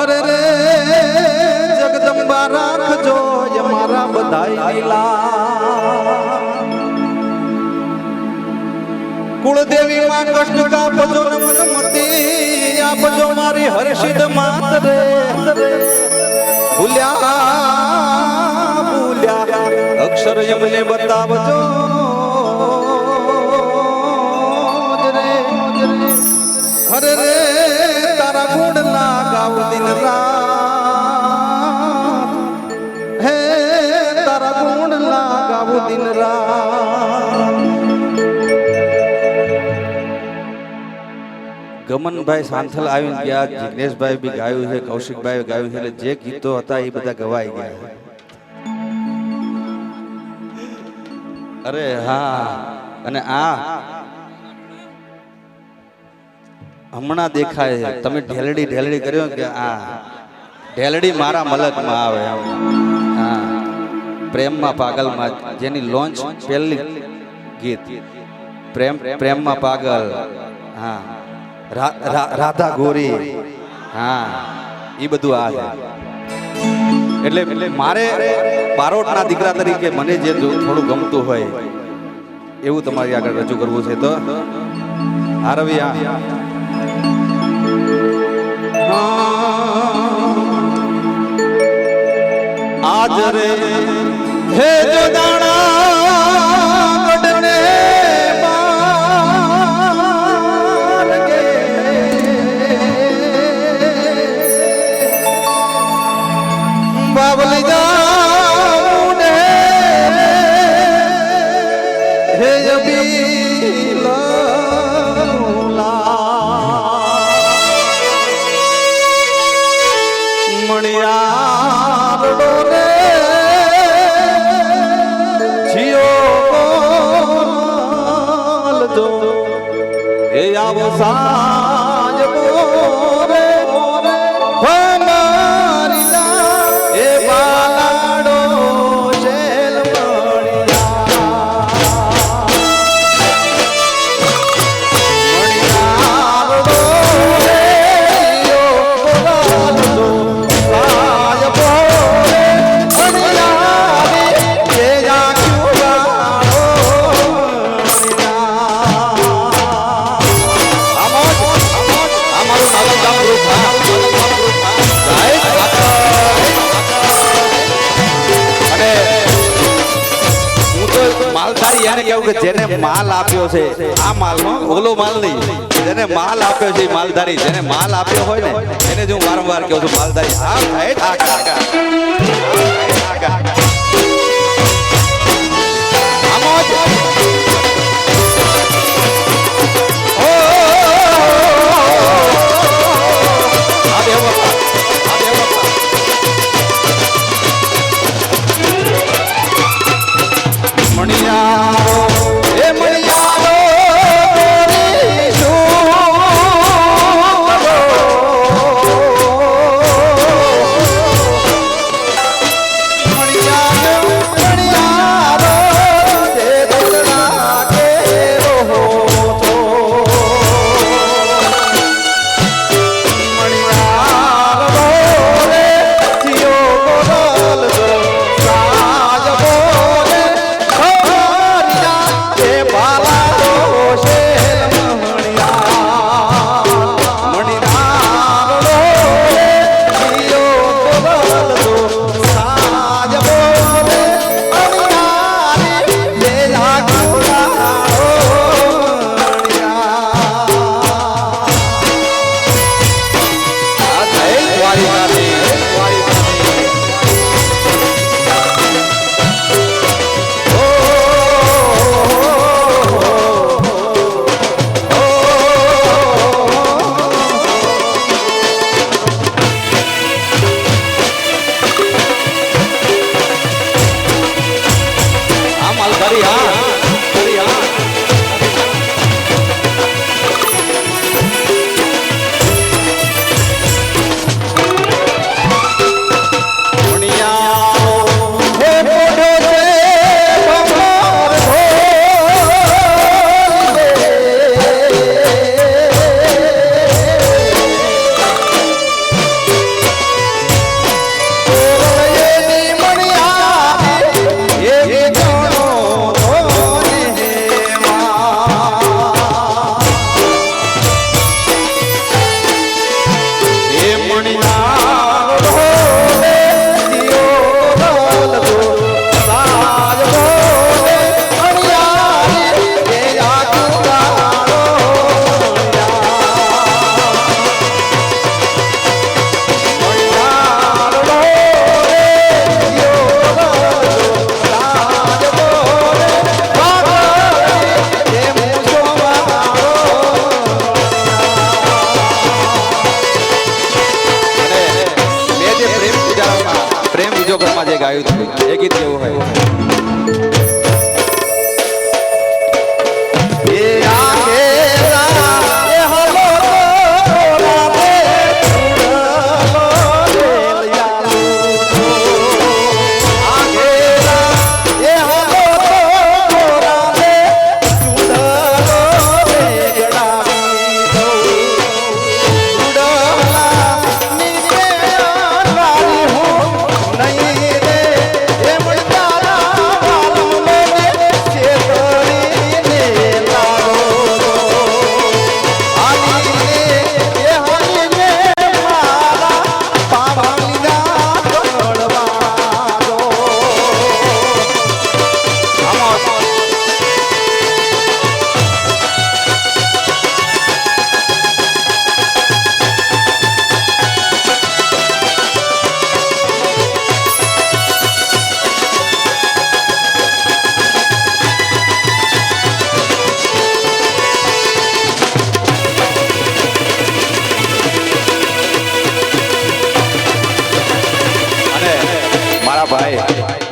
અરે રે, જગદંબા રાખજો એ મારા બધાય લીલા. કુળદેવી માં કષ્ટ કાપજો ને મન મતી આપજો મારી હર્ષિત માત રે. ભૂલ્યા ભૂલ્યા, અક્ષર એમને બતાવજો. હરે રે તારા ગુણ ગાવ દિન રાત હે તારા ગુણ ના ગાવ દિન રાત ગમનભાઈ સાંથલ આવી ગયા, જિગ્નેશભાઈ બી ગાયું છે, કૌશિકભાઈ ગાયું છે જે ગીતો હતા એ બધા ગવાઈ ગયા અરે હા, અને આ હમણાં દેખાય છે. તમે ઢેલડી ઢેલડી કર્યો કે આ, ઢેલડી મારા મલકમાં આવે. હા. પ્રેમમાં પાગલમાં, જેની લોન્ચ પહેલી ગીત. પ્રેમ, પ્રેમમાં પાગલ. હા. રાધા ગોરી. હા. એ બધું આ છે. એટલે મારે બારોટના દીકરા તરીકે મને જે થોડું ગમતું હોય, એવું તમારી આગળ રજૂ કરવું છે તો. આ આજ રે હે દાણા આવો માલ આપ્યો છે. આ માલમાં ઓલો માલ નહીં. જેને માલ આપ્યો છે માલધારી. જેને માલ આપ્યો હોય ને, એને જ હું વારંવાર કહું છું, માલધારી. આ થાય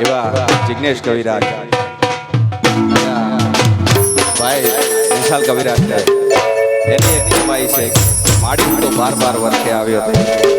એવા જિજ્ઞેશ કવિરાજ. ભાઈ વિશાલ કવિરાજ એની એક છે. માડી તો બાર બાર વર્ષે આવ્યો હતો.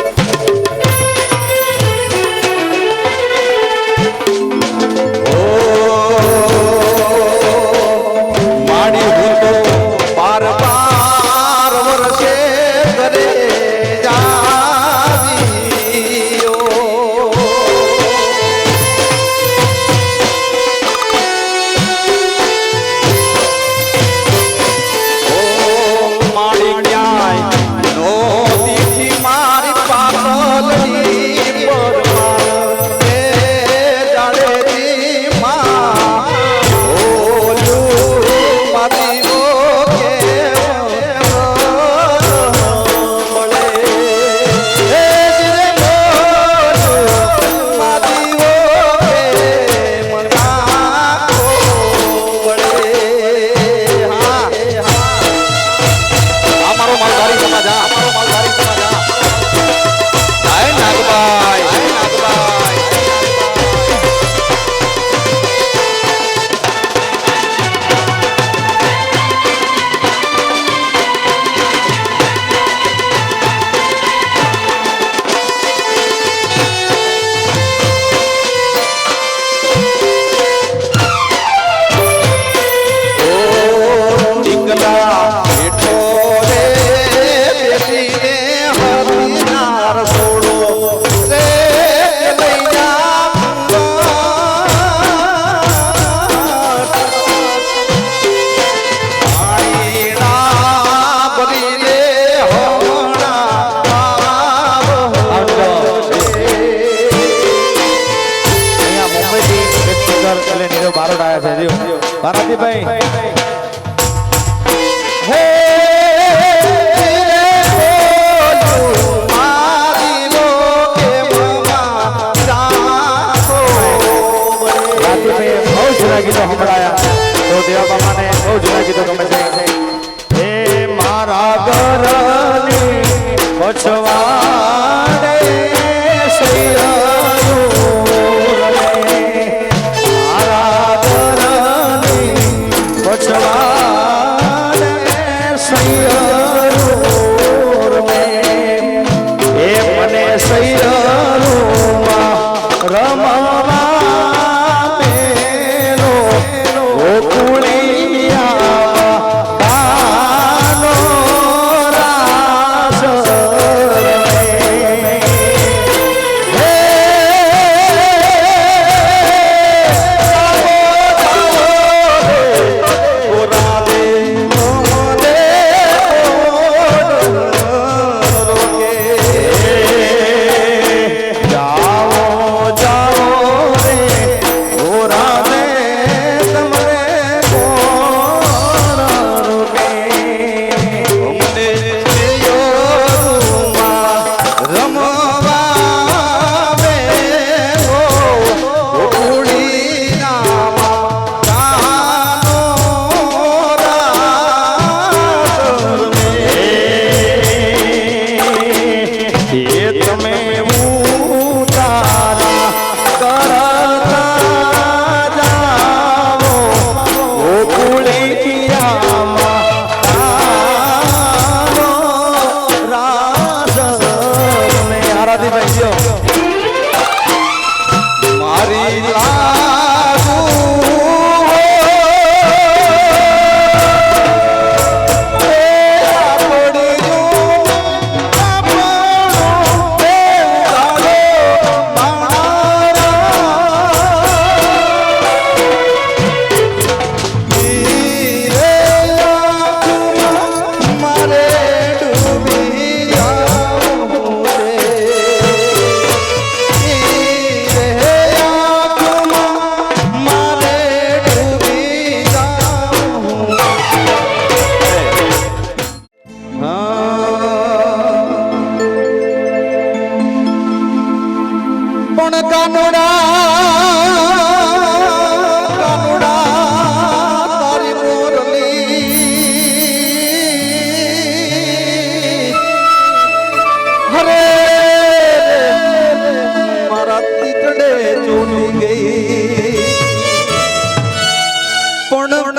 બારોટ આવ્યા છે જો ભારતીભાઈ હે જૂના ગીતો સંભળાયા તો દેવા બાબાને બહુ જૂના ગીતો ગમે છે હે મારા ઘરની પછવા programa. તને ચૂની ગઈ પણ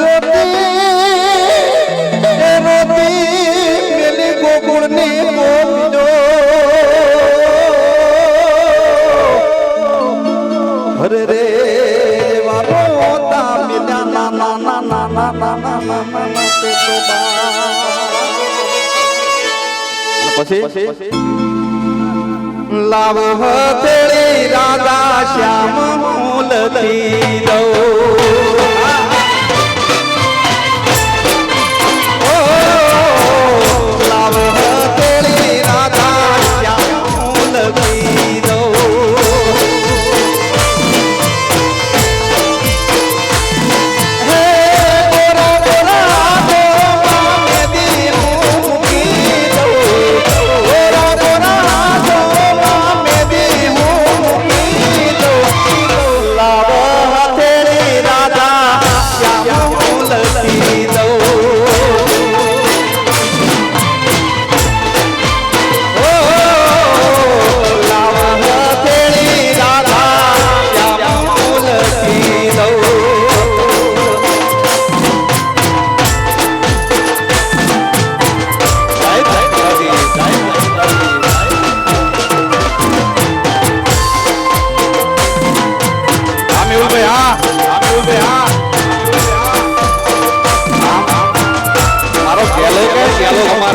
ગોકુળની ગોપજો હરે રે વાપો તા મિના ના ના ના ના ના ના ના ના ના પછી પછી લાવ થોડી રાધા શ્યામ મૂલતી દઉં.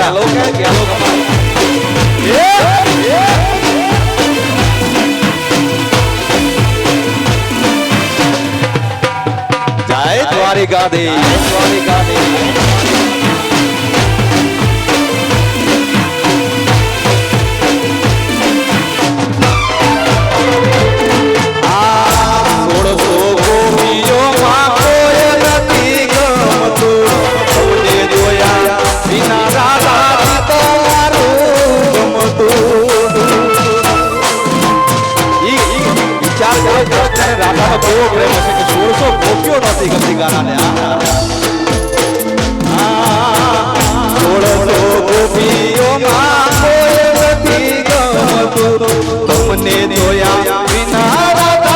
हमारा लोग है क्या लोग हमारा द्वारिका देवी द्वारिका देवी અને રાધાનો કેવો પ્રેમ હશે કે સોળસો ગોપીઓ નથી ગમતી ગાનાને સોળસો તમને જોયા વિના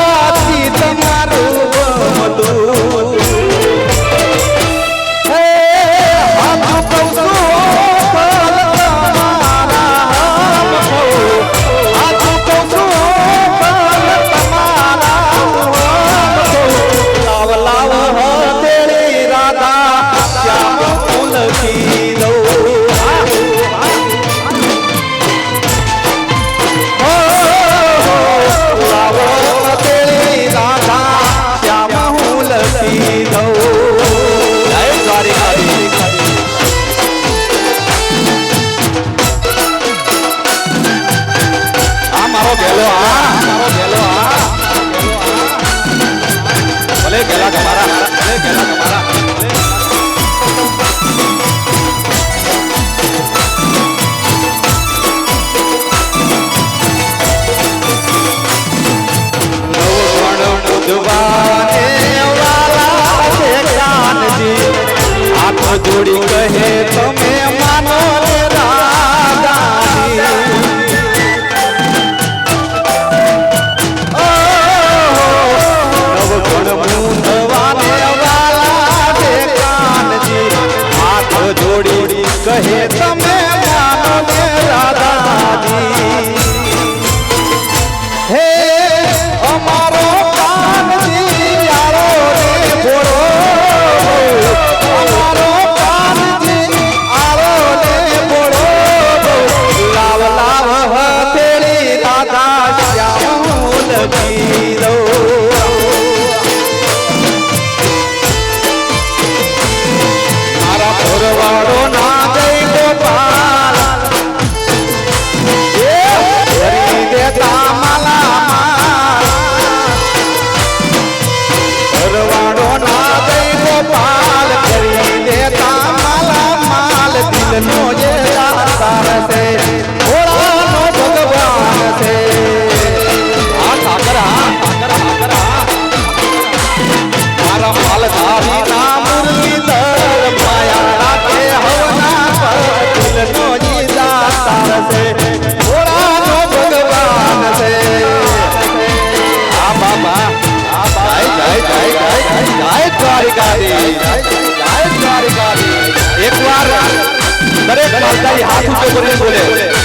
દ્વારકારી જય દ્વારકારી એકવાર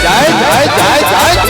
જય જય જય જય.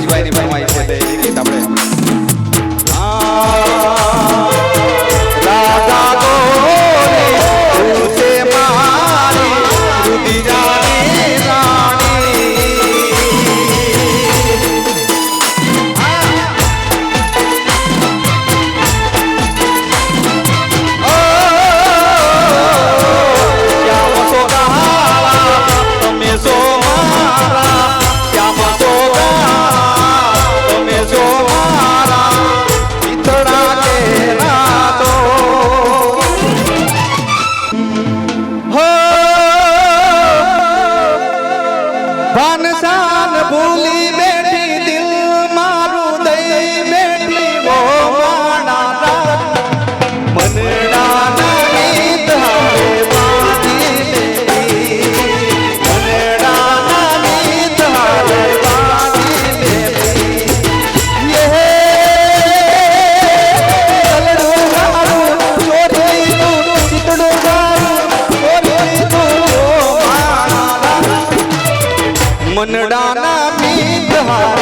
ગોરી ગોરી જીતેશભાઈ ની ફરમાઈ मुनडाना भी तुम्हारा